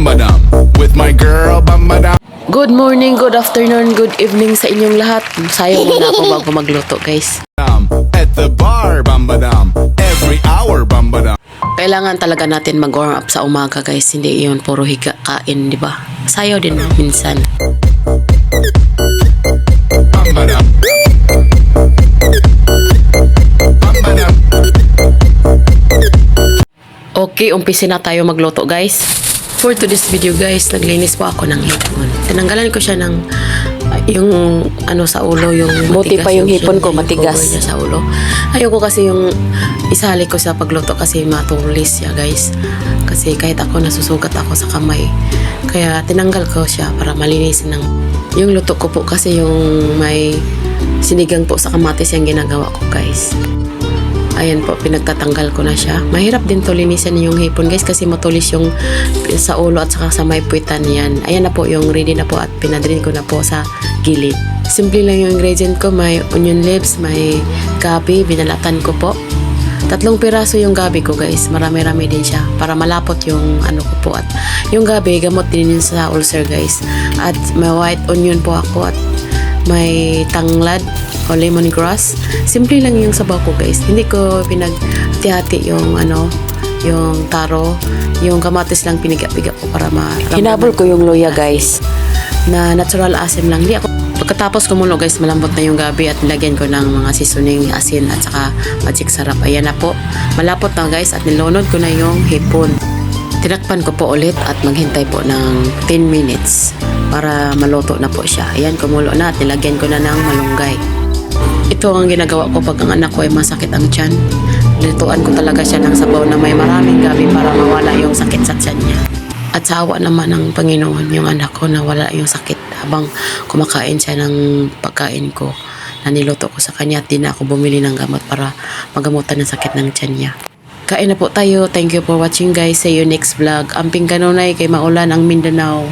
Bambadam with my girl Bambadam. Good morning, good afternoon, good evening sa inyong lahat. Sayang muna ako bago magluto, guys. At the bar Bambadam every hour Bambadam. Kailangan talaga natin mag-warm up sa umaga, guys. Hindi yun puro higa kain, di ba? Sayo din minsan. Bambadam. Bambadam. Okay, umpisin na tayo magluto, guys. For today's video, guys, naglinis po ako ng hipon. Tinanggalan ko siya ng uh, yung ano sa ulo, yung Buti matigas pa yung hipon ko, matigas. niya sa ulo. Ayoko kasi yung isali ko sa pagluto kasi matulis siya, guys. Kasi kahit ako nasusugat ako sa kamay. Kaya tinanggal ko siya para malinis ng yung luto ko po kasi yung may sinigang po sa kamatis yung ginagawa ko, guys. Ayan po, pinagtatanggal ko na siya. Mahirap din to linisan yung hipon guys kasi matulis yung sa ulo at saka sa may puwitan yan. Ayan na po yung ready na po at pinadrin ko na po sa gilid. Simple lang yung ingredient ko. May onion leaves, may gabi, binalatan ko po. Tatlong piraso yung gabi ko guys. Marami-rami din siya para malapot yung ano ko po. At yung gabi, gamot din yun sa ulcer guys. At may white onion po ako at may tanglad o lemongrass. Simple lang yung sabaw ko guys. Hindi ko pinaghati yung ano, yung taro. Yung kamatis lang piniga-piga ko para ma Hinabol ko yung luya, guys. na natural asim lang. Di ako Pagkatapos kumulo guys, malambot na yung gabi at nilagyan ko ng mga seasoning asin at saka magic sarap. Ayan na po. Malapot na guys at nilunod ko na yung hipon. Tinakpan ko po ulit at maghintay po ng 10 minutes para maluto na po siya. Ayan, kumulo na at nilagyan ko na ng malunggay. Ito ang ginagawa ko pag ang anak ko ay masakit ang tiyan. Lutuan ko talaga siya ng sabaw na may maraming gabi para mawala yung sakit sa tiyan niya. At sa awa naman ng Panginoon, yung anak ko na wala yung sakit habang kumakain siya ng pagkain ko na niluto ko sa kanya at di ako bumili ng gamot para magamutan ng sakit ng tiyan niya. Kain na po tayo. Thank you for watching guys. See you next vlog. Amping kanunay kay maulan ang Mindanao.